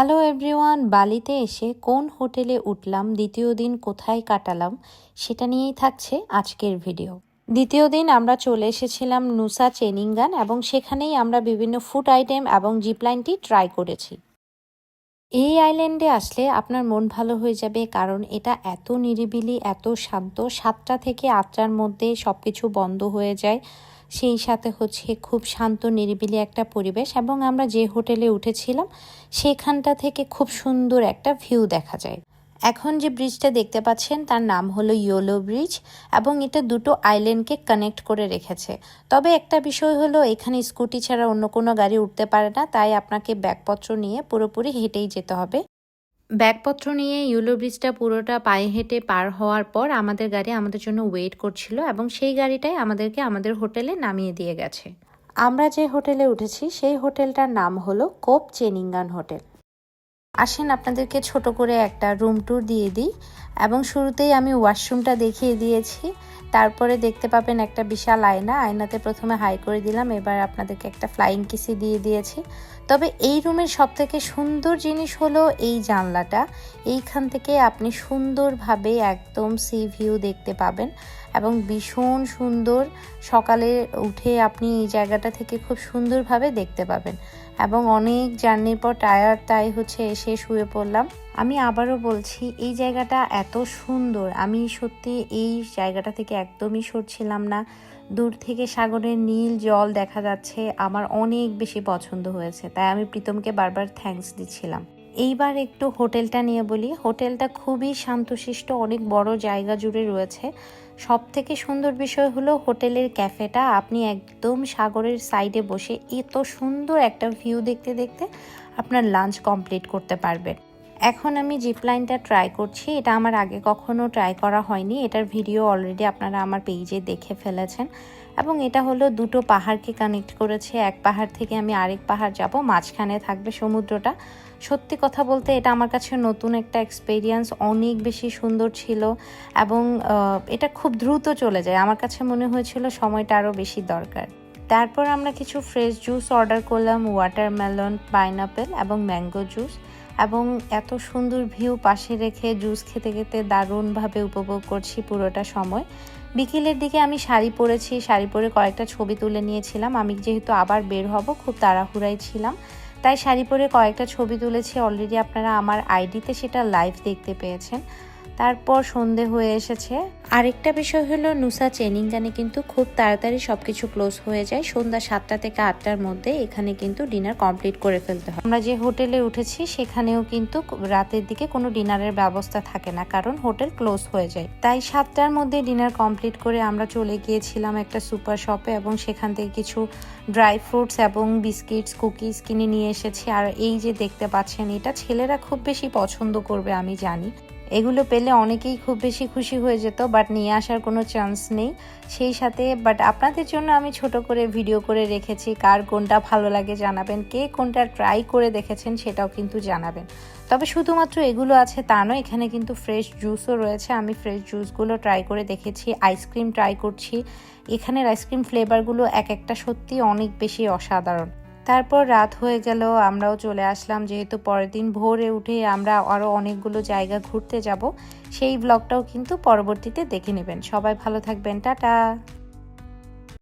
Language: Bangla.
হ্যালো এভরিওয়ান বালিতে এসে কোন হোটেলে উঠলাম, দ্বিতীয় দিন কোথায় কাটালাম, সেটা নিয়েই থাকছে আজকের ভিডিও দ্বিতীয় দিন আমরা চলে এসেছিলাম নুসা চেনিঙ্গান এবং সেখানেই আমরা বিভিন্ন ফুড আইটেম এবং জিপলাইনটি ট্রাই করেছি। এই আইল্যান্ডে আসলে আপনার মন ভালো হয়ে যাবে কারণ এটা এত নিরিবিলি, এত শান্ত, সাতটা থেকে আটটার মধ্যে সব কিছু বন্ধ হয়ে যায়। সেই সাথে হচ্ছে খুব শান্ত, নিরিবিলি একটা পরিবেশ এবং আমরা যে হোটেলে উঠেছিলাম, সেখানটা থেকে খুব সুন্দর একটা ভিউ দেখা যায়। এখন যে ব্রিজটা দেখতে পাচ্ছেন, তার নাম হলো ইয়োলো ব্রিজ এবং এটা দুটো আইল্যান্ডকে কানেক্ট করে রেখেছে। তবে একটা বিষয় হলো, এখানে স্কুটি ছাড়া অন্য কোনো গাড়ি উঠতে পারে না, তাই আপনাকে ব্যাগপত্র নিয়ে পুরোপুরি হেঁটেই যেতে হবে। ব্যাগপত্র নিয়ে ইউলো ব্রিজটা পুরোটা পায়ে হেঁটে পার হওয়ার পর আমাদের গাড়ি আমাদের জন্য ওয়েট করছিল এবং সেই গাড়িটাই আমাদেরকে আমাদের হোটেলে নামিয়ে দিয়ে গেছে। আমরা যে হোটেলে উঠেছি, সেই হোটেলটার নাম হলো কোপ চেনিঙ্গান হোটেল। আসেন আপনাদেরকে ছোট করে একটা রুম ট্যুর দিয়ে দিই এবং শুরুতেই আমি ওয়াশরুমটা দেখিয়ে দিয়েছি। তারপরে দেখতে পাবেন একটা বিশাল আয়না। আয়নাতে প্রথমে হাই করে দিলাম, এবার আপনাদেরকে একটা ফ্লাইং কিসি দিয়ে দিয়েছি। তবে এই রুমের সব থেকে সুন্দর জিনিস হলো এই জানলাটা। এইখান থেকে আপনি সুন্দরভাবে একদম সি ভিউ দেখতে পাবেন এবং ভীষণ সুন্দর সকালে উঠে আপনি এই জায়গাটা থেকে খুব সুন্দরভাবে দেখতে পাবেন। এবং অনেক জার্নির পর টায়ার তাই হচ্ছে এসে শুয়ে পড়লাম। আমি আবারও বলছি, এই জায়গাটা এত সুন্দর। আমি সত্যি এই জায়গাটা থেকে একদমই সরছিলাম না। দূর থেকে সাগরের নীল জল দেখা যাচ্ছে, আমার অনেক বেশি পছন্দ হয়েছে, তাই আমি প্রীতমকে বারবার থ্যাঙ্কস দিচ্ছিলাম। এইবার একটু হোটেলটা নিয়ে বলি, হোটেলটা খুবই শান্তশিষ্ট, অনেক বড় জায়গা জুড়ে রয়েছে। সব থেকে সুন্দর বিষয় হলো হোটেলের ক্যাফেটা, আপনি একদম সাগরের সাইডে বসে এত সুন্দর একটা ভিউ দেখতে দেখতে আপনার লাঞ্চ কমপ্লিট করতে পারবেন। এখন আমি জিপলাইনটা ট্রাই করছি। এটা আমার আগে কখনো ট্রাই করা হয়নি। এটার ভিডিও অলরেডি আপনারা আমার পেজে দেখে ফেলেছেন। এবং এটা হলো দুটো পাহাড়কে কানেক্ট করেছে। এক পাহাড় থেকে আমি আরেক পাহাড় যাব। মাঝখানে থাকবে সমুদ্রটা। সত্যি কথা বলতে এটা আমার কাছে নতুন একটা এক্সপেরিয়েন্স অনেক বেশি সুন্দর ছিল এবং এটা খুব দ্রুত চলে যায়। আমার কাছে মনে হয়েছিল সময়টা আরও বেশি দরকার। তারপর আমরা কিছু ফ্রেশ জুস অর্ডার করলাম। ওয়াটারমেলন পাইনাপেল এবং ম্যাঙ্গো জুস এবং এত সুন্দর ভিউ পাশে রেখে জুস খেতে খেতে দারুণভাবে উপভোগ করছি পুরোটা সময়। বিকেলের দিকে আমি শাড়ি পরেছি, শাড়ি পরে কয়েকটা ছবি তুলে নিয়েছিলাম। আমি যেহেতু আবার বের হব, খুব তাড়াহুড়াই ছিলাম। তাই শাড়ি পরে কয়েকটা ছবি তুলেছি। অলরেডি আপনারা আমার আইডিতে সেটা লাইভ দেখতে পেয়েছেন। তারপর সন্ধে হয়ে এসেছে। আরেকটা বিষয় হলো, নুসা চেনিংগানে কিন্তু খুব তাড়াতাড়ি সব কিছু ক্লোজ হয়ে যায়। সন্ধ্যা সাতটা থেকে আটটার মধ্যে এখানে কিন্তু ডিনার কমপ্লিট করে ফেলতে হয়। আমরা যে হোটেলে উঠেছি, সেখানেও কিন্তু রাতের দিকে কোনো ডিনারের ব্যবস্থা থাকে না, কারণ হোটেল ক্লোজ হয়ে যায়। তাই সাতটার মধ্যে ডিনার কমপ্লিট করে আমরা চলে গিয়েছিলাম একটা সুপার শপে এবং সেখান থেকে কিছু ড্রাই ফ্রুটস এবং বিস্কিটস, কুকিজ কিনে নিয়ে এসেছি। আর এই যে দেখতে পাচ্ছেন, এটা ছেলেরা খুব বেশি পছন্দ করবে, আমি জানি। এগুলো পেলে অনেকেই খুব বেশি খুশি হয়ে যেত বাট নিয়ে আসার কোনো চান্স নেই। সেই সাথে বাট আপনাদের জন্য আমি ছোট করে ভিডিও করে রেখেছি, কার কোনটা ভালো লাগে জানাবেন, কে কোনটা ট্রাই করে দেখেছেন সেটাও কিন্তু জানাবেন। তবে শুধুমাত্র এগুলো আছে তা নয়, এখানে কিন্তু ফ্রেশ জুসও রয়েছে। আমি ফ্রেশ জুসগুলো ট্রাই করে দেখেছি আইসক্রিম ট্রাই করছি। এখানের আইসক্রিম ফ্লেভারগুলো এক একটা সত্যি অনেক বেশি অসাধারণ। তারপর রাত হয়ে গেল, আমরাও চলে আসলাম। যেহেতু পরের দিন ভোরে উঠে আমরা আরও অনেকগুলো জায়গা ঘুরতে যাব, সেই ব্লগটাও কিন্তু পরবর্তীতে দেখে নেবেন। সবাই ভালো থাকবেন, টাটা।